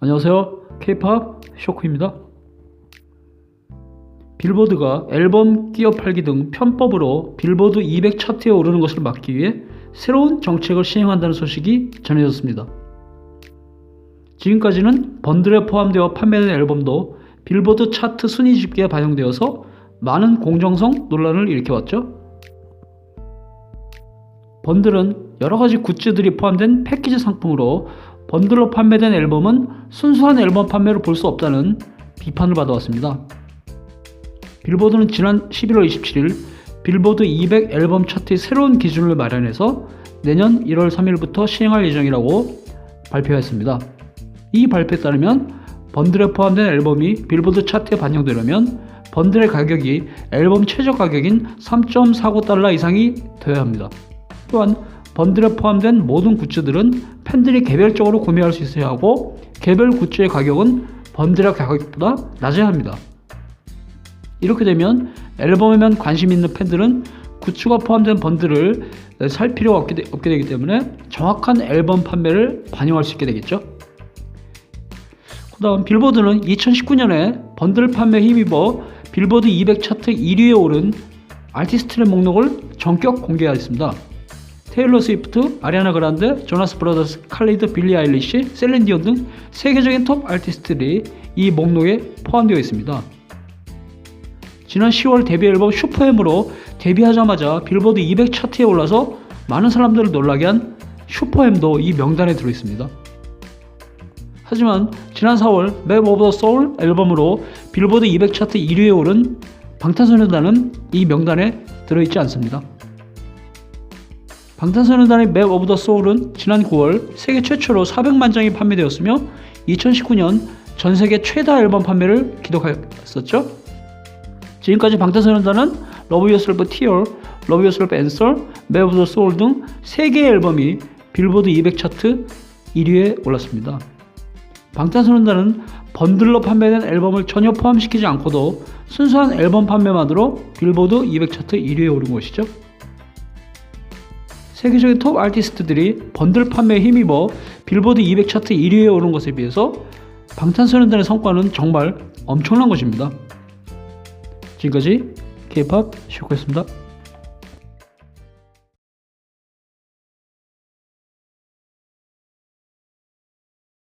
안녕하세요. K-팝 쇼크입니다. 빌보드가 앨범 끼어 팔기 등 편법으로 빌보드 200 차트에 오르는 것을 막기 위해 새로운 정책을 시행한다는 소식이 전해졌습니다. 지금까지는 번들에 포함되어 판매된 앨범도 빌보드 차트 순위 집계에 반영되어서 많은 공정성 논란을 일으켜왔죠. 번들은 여러 가지 굿즈들이 포함된 패키지 상품으로 번들로 판매된 앨범은 순수한 앨범 판매로 볼 수 없다는 비판을 받아왔습니다. 빌보드는 지난 11월 27일 빌보드 200 앨범 차트의 새로운 기준을 마련해서 내년 1월 3일부터 시행할 예정이라고 발표했습니다. 이 발표에 따르면 번들에 포함된 앨범이 빌보드 차트에 반영되려면 번들의 가격이 앨범 최저 가격인 3.49달러 이상이 되어야 합니다. 또한 번들에 포함된 모든 굿즈들은 팬들이 개별적으로 구매할 수 있어야 하고 개별 굿즈의 가격은 번들의 가격보다 낮아야 합니다. 이렇게 되면 앨범에만 관심 있는 팬들은 굿즈가 포함된 번들을 살 필요가 없게, 되, 없게 되기 때문에 정확한 앨범 판매를 반영할 수 있게 되겠죠. 그 다음 빌보드는 2019년에 번들 판매 힘입어 빌보드 200 차트 1위에 오른 아티스트의 목록을 전격 공개하였습니다. 테일러 스위프트, 아리아나 그란데, 조나스 브라더스, 칼리드, 빌리 아일리시, 셀렌디온 등 세계적인 톱 아티스트들이 이 목록에 포함되어 있습니다. 지난 10월 데뷔 앨범 슈퍼햄으로 데뷔하자마자 빌보드 200 차트에 올라서 많은 사람들을 놀라게 한 슈퍼햄도 이 명단에 들어 있습니다. 하지만 지난 4월 맵 오브 더 소울 앨범으로 빌보드 200 차트 1위에 오른 방탄소년단은 이 명단에 들어있지 않습니다. 방탄소년단의 맵 오브 더 소울은 지난 9월 세계 최초로 400만 장이 판매되었으며 2019년 전 세계 최다 앨범 판매를 기록했었죠. 지금까지 방탄소년단은 러브 유어셀프 티어, 러브 유어셀프 앤서, 맵 오브 더 소울 등 3개의 앨범이 빌보드 200 차트 1위에 올랐습니다. 방탄소년단은 번들로 판매된 앨범을 전혀 포함시키지 않고도 순수한 앨범 판매만으로 빌보드 200 차트 1위에 오른 것이죠. 세계적인 톱 아티스트들이 번들 판매에 힘입어 빌보드 200 차트 1위에 오른 것에 비해서 방탄소년단의 성과는 정말 엄청난 것입니다. 지금까지 K-팝 쇼크였습니다.